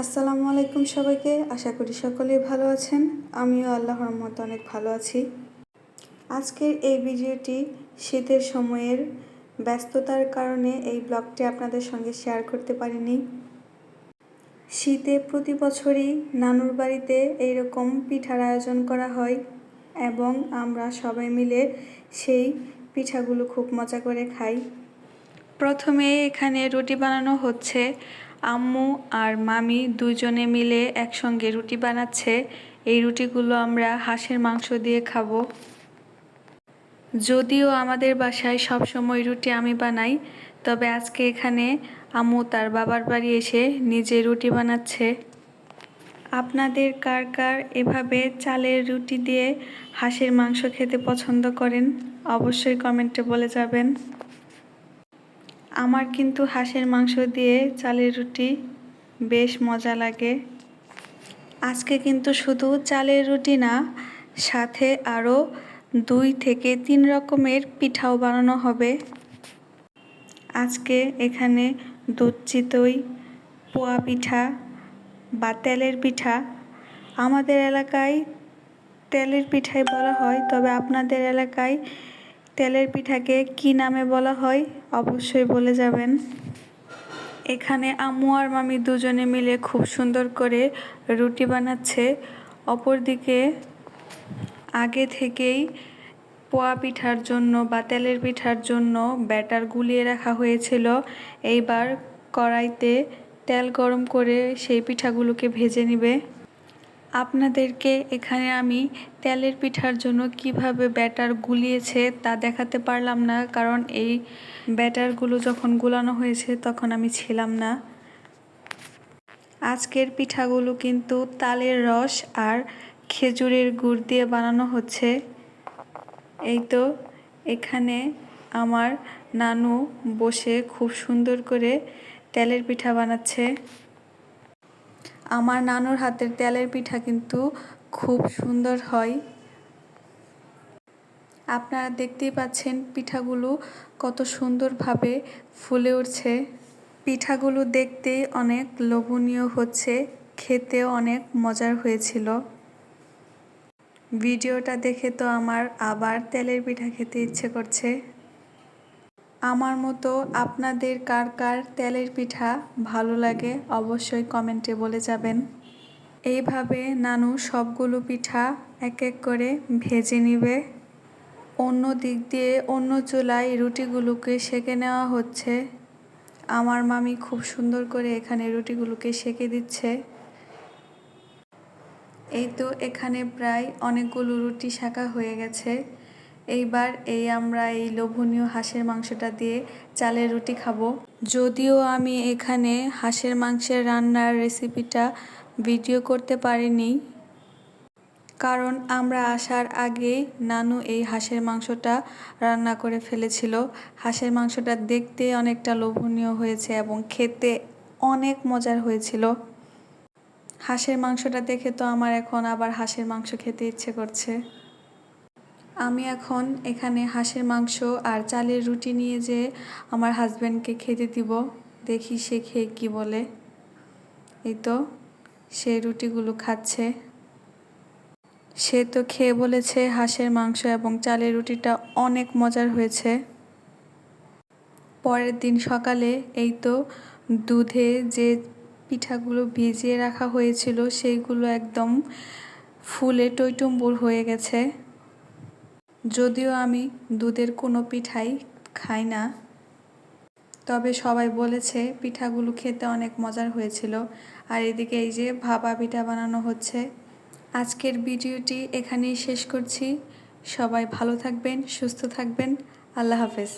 আসসালামু আলাইকুম সবাইকে। আশা করি সকলেই ভালো আছেন। আমিও আল্লাহর রহমত অনেক ভালো আছি। আজকের এই ভিডিওটি শীতের সময়ের ব্যস্ততার কারণে এই ব্লগটি আপনাদের সঙ্গে শেয়ার করতে পারিনি। শীতে প্রতি বছরই নানুর বাড়িতে এইরকম পিঠার আয়োজন করা হয় এবং আমরা সবাই মিলে সেই পিঠাগুলো খুব মজা করে খাই। প্রথমে এখানে রুটি বানানো হচ্ছে। আম্মু আর মামি দুজনে মিলে একসঙ্গে রুটি বানাচ্ছে। এই রুটিগুলো আমরা হাঁসের মাংস দিয়ে খাব। যদিও আমাদের বাসায় সব সময় রুটি আমি বানাই, তবে আজকে এখানে আম্মু তার বাবার বাড়ি এসে নিজে রুটি বানাচ্ছে। আপনাদের কার কার এভাবে চালের রুটি দিয়ে হাঁসের মাংস খেতে পছন্দ করেন, অবশ্যই কমেন্টে বলে যাবেন। আমার কিন্তু হাঁসের মাংস দিয়ে চালের রুটি বেশ মজা লাগে। আজকে কিন্তু শুধু চালের রুটি না, সাথে আরও দুই থেকে তিন রকমের পিঠাও বানানো হবে। আজকে এখানে দুধ চিতই, পোয়া পিঠা বা তেলের পিঠা। আমাদের এলাকায় তেলের পিঠাই বলা হয়, তবে আপনাদের এলাকায় তেলের পিঠাকে কি নামে বলা হয়, অবশ্যই বলে যাবেন। এখানে আম্মু আর মামি দুজনে মিলে খুব সুন্দর করে রুটি বানাচ্ছে। অপরদিকে আগে থেকেই পোয়া পিঠার জন্য বা তেলের পিঠার জন্য ব্যাটার গুলিয়ে রাখা হয়েছিল। এইবার কড়াইতে তেল গরম করে সেই পিঠাগুলোকে ভেজে নিবে। আপনাদেরকে এখানে আমি তেলের পিঠার জন্য কীভাবে ব্যাটার গুলিয়েছে তা দেখাতে পারলাম না, কারণ এই ব্যাটারগুলো যখন গুলানো হয়েছে তখন আমি ছিলাম না। আজকের পিঠাগুলো কিন্তু তালের রস আর খেজুরের গুড় দিয়ে বানানো হচ্ছে। এই তো, এখানে আমার নানু বসে খুব সুন্দর করে তেলের পিঠা বানাচ্ছে। আমার নানুর হাতের তেলের পিঠা কিন্তু খুব সুন্দর হয়। আপনারা দেখতেই পাচ্ছেন পিঠাগুলো কত সুন্দরভাবে ফুলে উঠছে। পিঠাগুলো দেখতে অনেক লোভনীয় হচ্ছে, খেতেও অনেক মজার হয়েছিল। ভিডিওটা দেখে তো আমার আবার তেলের পিঠা খেতে ইচ্ছে করছে। আমার মতো আপনাদের কার কার তেলের পিঠা ভালো লাগে অবশ্যই কমেন্টে বলে যাবেন। এইভাবে নানু সবগুলো পিঠা এক এক করে ভেজে নিবে। অন্য দিক দিয়ে অন্য চুলায় রুটিগুলোকে সেঁকে নেওয়া হচ্ছে। আমার মামি খুব সুন্দর করে এখানে রুটিগুলোকে সেঁকে দিচ্ছে। এই তো এখানে প্রায় অনেকগুলো রুটি শাঁকা হয়ে গেছে। এইবার এই আমরা এই লোভনীয় হাঁসের মাংসটা দিয়ে চালের রুটি খাব। যদিও আমি এখানে হাঁসের মাংসের রান্নার রেসিপিটা ভিডিও করতে পারিনি, কারণ আমরা আসার আগে নানু এই হাঁসের মাংসটা রান্না করে ফেলেছিল। হাঁসের মাংসটা দেখতে অনেকটা লোভনীয় হয়েছে এবং খেতে অনেক মজার হয়েছিল। হাঁসের মাংসটা দেখে তো আমার এখন আবার হাঁসের মাংস খেতে ইচ্ছে করছে। আমি এখন এখানে হাঁসের মাংস আর চালের রুটি নিয়ে যে আমার হাজব্যান্ডকে খেতে দিব, দেখি সে খেয়ে কী বলে। এই তো, সে রুটিগুলো খাচ্ছে। সে তো খেয়ে বলেছে হাঁসের মাংস এবং চালের রুটিটা অনেক মজার হয়েছে। পরের দিন সকালে এই তো দুধে যে পিঠাগুলো ভিজিয়ে রাখা হয়েছিল, সেইগুলো একদম ফুলে টইটুম্বুর হয়ে গেছে। যদিও আমি দুধের কোনো পিঠাই খাই না, তবে সবাই বলেছে পিঠাগুলো খেতে অনেক মজার হয়েছিল। আর এদিকে এই যে ভাপা পিঠা বানানো হচ্ছে, আজকের ভিডিওটি এখানেই শেষ করছি। সবাই ভালো থাকবেন, সুস্থ থাকবেন। আল্লাহ হাফেজ।